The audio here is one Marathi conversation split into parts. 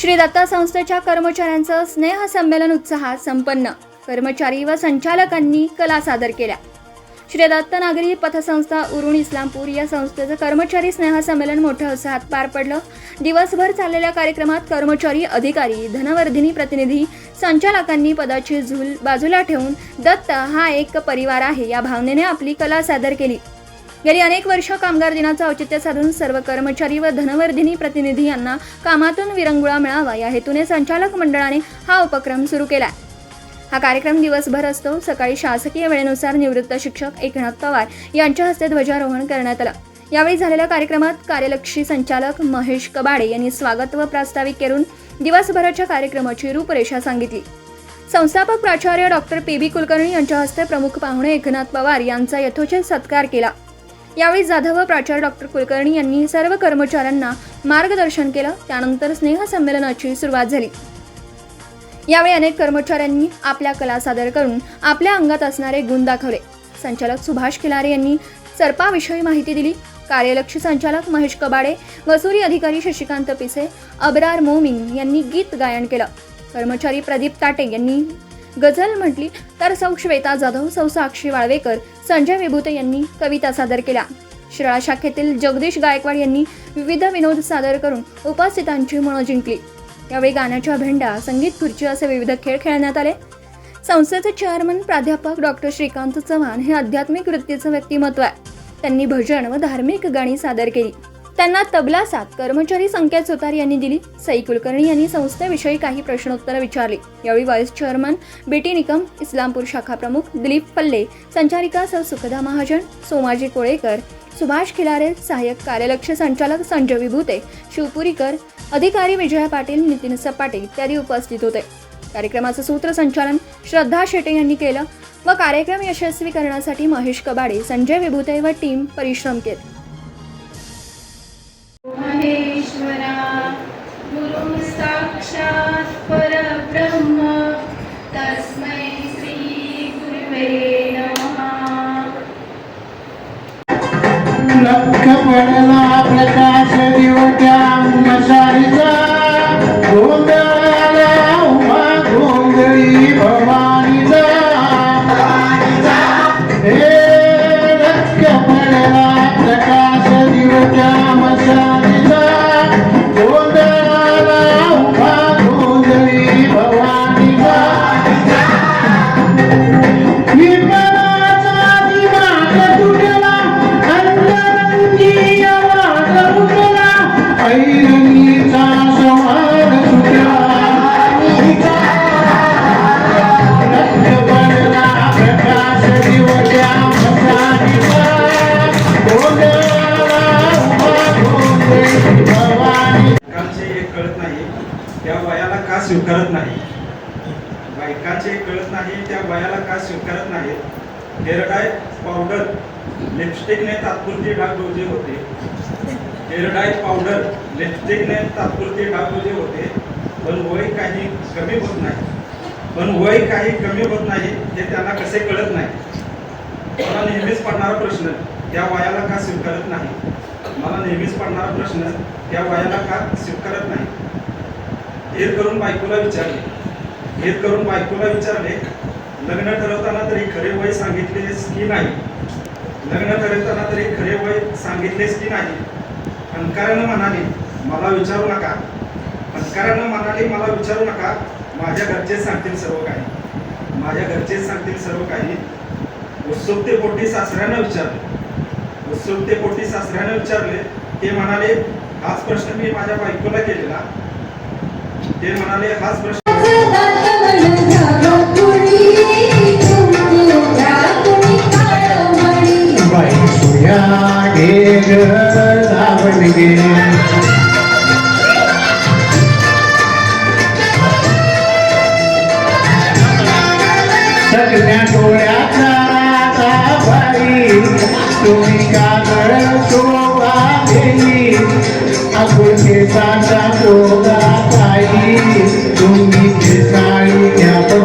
श्री दत्ता संस्थेच्या कर्मचाऱ्यांचं स्नेह संमेलन उत्साहात संपन्न. कर्मचारी व संचालकांनी कला सादर केल्या. श्री दत्त नागरी पथसंस्था उरुण इस्लामपूर या संस्थेचं कर्मचारी स्नेह संमेलन मोठ्या उत्साहात पार पडलं. दिवसभर चाललेल्या कार्यक्रमात कर्मचारी अधिकारी धनवर्धिनी प्रतिनिधी संचालकांनी पदाची झूल बाजूला ठेवून दत्त हा एक परिवार आहे. या भावनेने आपली कला सादर केली. गेली अनेक वर्ष कामगार दिनाचं औचित्य साधून सर्व कर्मचारी व धनवर्धिनी प्रतिनिधी यांना कामातून विरंगुळा मिळावा. या हेतूने संचालक मंडळाने हा उपक्रम सुरू केला हा कार्यक्रम दिवसभर असतो. सकाळी शासकीय वेळेनुसार निवृत्त शिक्षक एकनाथ पवार यांच्या हस्ते ध्वजारोहण करण्यात आलं. यावेळी झालेल्या कार्यक्रमात कार्यलक्षी संचालक महेश कबाडे यांनी स्वागत व प्रास्ताविक करून दिवसभराच्या कार्यक्रमाची रूपरेषा सांगितली. संस्थापक प्राचार्य डॉक्टर पी बी कुलकर्णी यांच्या हस्ते प्रमुख पाहुणे एकनाथ पवार यांचा यथोचित सत्कार केला. यावेळी जाधव व प्राचार्य डॉक्टर कुलकर्णी यांनी सर्व कर्मचाऱ्यांना मार्गदर्शन केलं. त्यानंतर स्नेह संमेलनाची सुरुवात झाली. यावेळी अनेक कर्मचाऱ्यांनी आपल्या कला सादर करून आपल्या अंगात असणारे गुण दाखवले. संचालक सुभाष खिलारे यांनी सर्पाविषयी माहिती दिली. कार्यलक्ष संचालक महेश कबाडे वसुरी अधिकारी शशिकांत पिसे अबरार मोमीन यांनी गीत गायन केलं. कर्मचारी प्रदीप ताटे यांनी गझल म्हटली तर सौ श्वेता जाधव सौ साक्षी वाळवेकर संजय विभूते यांनी कविता सादर केल्या. शिराळा शाखेतील जगदीश गायकवाड यांनी विविध विनोद सादर करून उपस्थितांची मनं जिंकली. यावेळी गाण्याच्या भेंडा संगीत खुर्ची असे विविध खेळ खेळण्यात आले. संस्थेचे चेअरमन प्राध्यापक डॉक्टर श्रीकांत चव्हाण हे आध्यात्मिक वृत्तीचं व्यक्तिमत्व आहे. त्यांनी भजन व धार्मिक गाणी सादर केली. त्यांना तबला साथ कर्मचारी संकेत सुतार यांनी दिली. सई कुलकर्णी यांनी संस्थेविषयी काही प्रश्नोत्तरं विचारली. यावेळी vice chairman BT Nikam Islampur शाखा प्रमुख दिलीप पल्ले संचारिका सर सुखदा महाजन सोमाजी कोळेकर सुभाष खिलारे सहाय्यक कार्यलक्ष संचालक संजय विभूते शिवपुरीकर अधिकारी विजया पाटील नितीन सपाटे इत्यादी उपस्थित होते. कार्यक्रमाचं सूत्रसंचालन श्रद्धा शेटे यांनी केलं व कार्यक्रम यशस्वी करण्यासाठी महेश कबाडे संजय विभूते व टीम परिश्रम केले. परब्रह्म तस्मै श्री गुरुवे नमः। करत नाहीत नाही. हेरडाय पावडर लिपस्टिकने तात्पुरती डागडोजे होते. हेरडाय पावडर लिपस्टिकने तात्पुरती डागडोजे होते. पण वय काही कमी होत नाही. पण वय काही कमी होत नाही हे त्यांना कसे कळत नाही? मला नेहमीच पडणारा प्रश्न त्या वयाला का स्वीकारत नाही? मला नेहमीच पडणारा प्रश्न त्या वयाला का स्वीकारत नाही? हेर करून बायकोला विचारले. हेर करून बायकोला विचारले लग्न ठरवताना तरी खरे वय सांगितलेस की नाही? लग्न ठरवताना तरी खरे वय सांगितलेस की नाही? अंकारानं म्हणाले मला विचारू नका. अंकारानं म्हणाले मला विचारू नका. माझ्या घरचेच सांगतील सर्व काही. माझ्या घरचेच सांगतील सर्व काही. उत्सुकते पोटी सासऱ्यानं विचारले. उत्सुकते पोटी सासऱ्यानं विचारले. ते म्हणाले हाच प्रश्न मी माझ्या बायकोला केलेला. ते म्हणाले हाच प्रश्न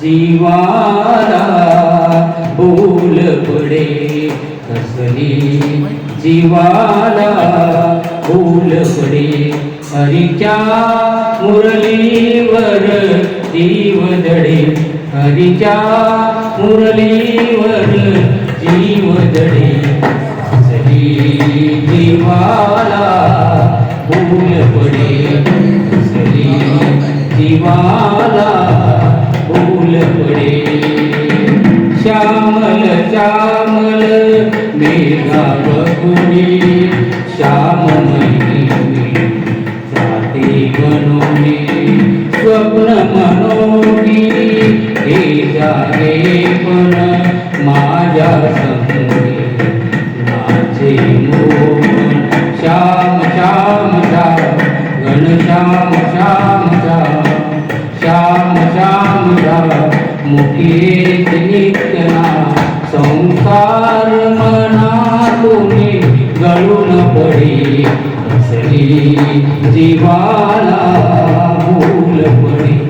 जीवाला बोल पडे कसली? जीवाला बोल पडे. हरिच्या मुरलीवर जीव दडे. हरिच्या मुरलीवर जीव दडे. सरी जीवाला भूल पडे. सरी जीवाला श्याम श्याममयी जाती स्वप्न मनोनी हे जागे पण माझ्या संगी माझे मोहन श्याम श्याम श्याम घन श्याम श्याम श्याम श्याम श्याम श्याम मुखेत नित्यना संसार मनातून गळून पडे. असली जीवाला भूल पडे.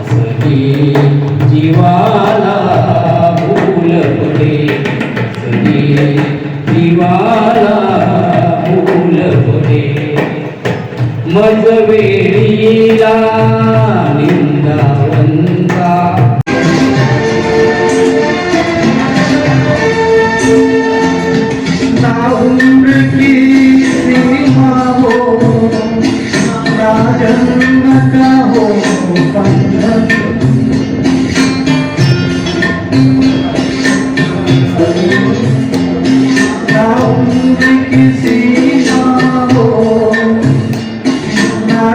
असली जीवाला भूल पडी. असली जीवाला भूल पडे. मज वेळीला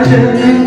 Imagine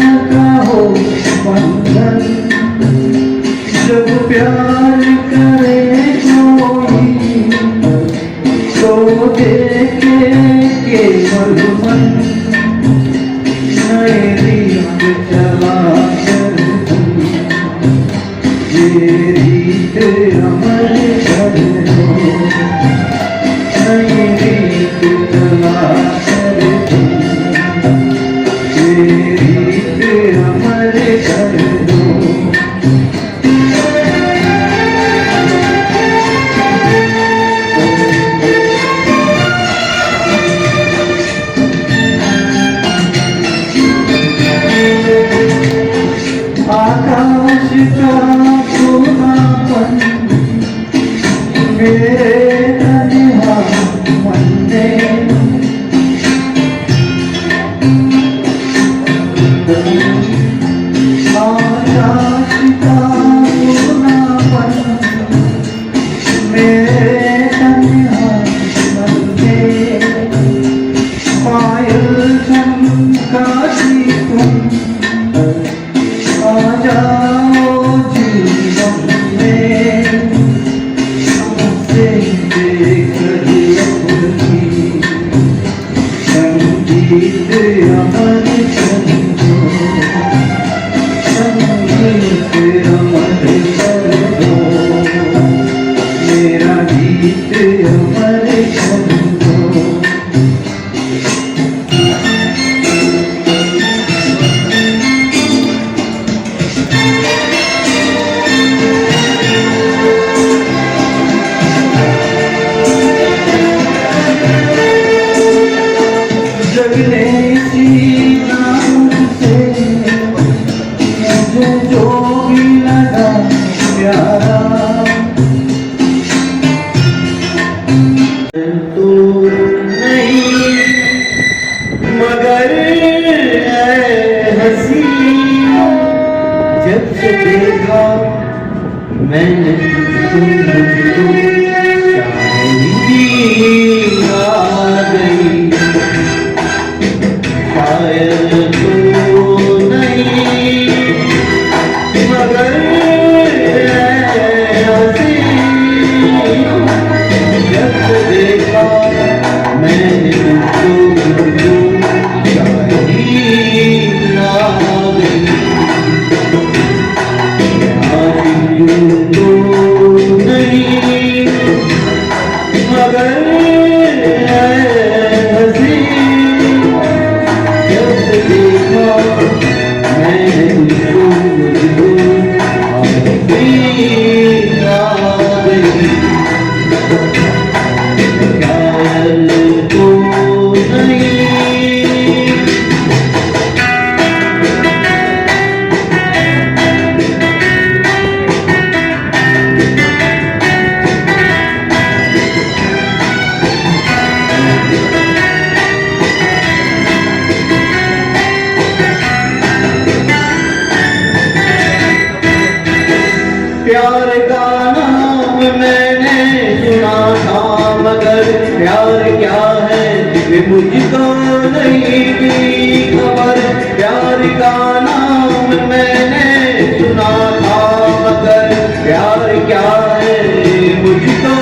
Thank you. 그대 मुझको नहीं थी खबर। प्यार का नाम मैंने सुना था, मगर प्यार क्या है मुझको?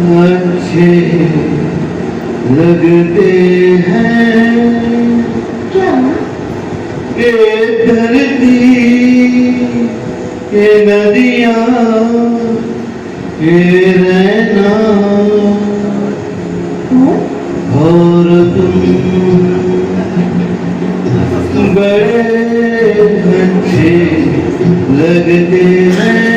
अच्छे लगते हैं क्या ये धरती ये नदियाँ ये रहना और तुम बड़े अच्छे लगते हैं।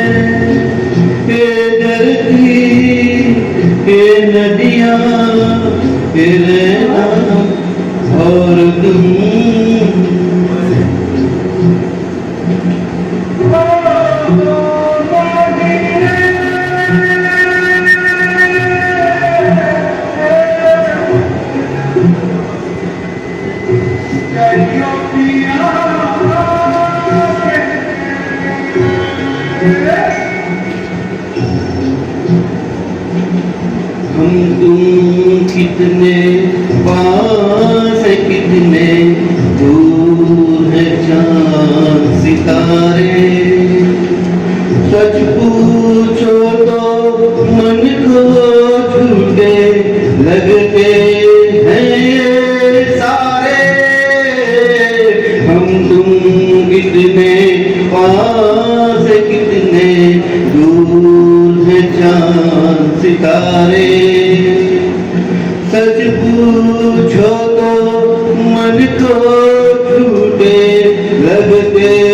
हम तुम कितने पास कितने दूर है चाँद सितारे। सच पूछो तो मन को झूठे लगते हैं सारे। हम तुम कितने पास कितने सितारे सच पूछो तो मन को झूठे लगते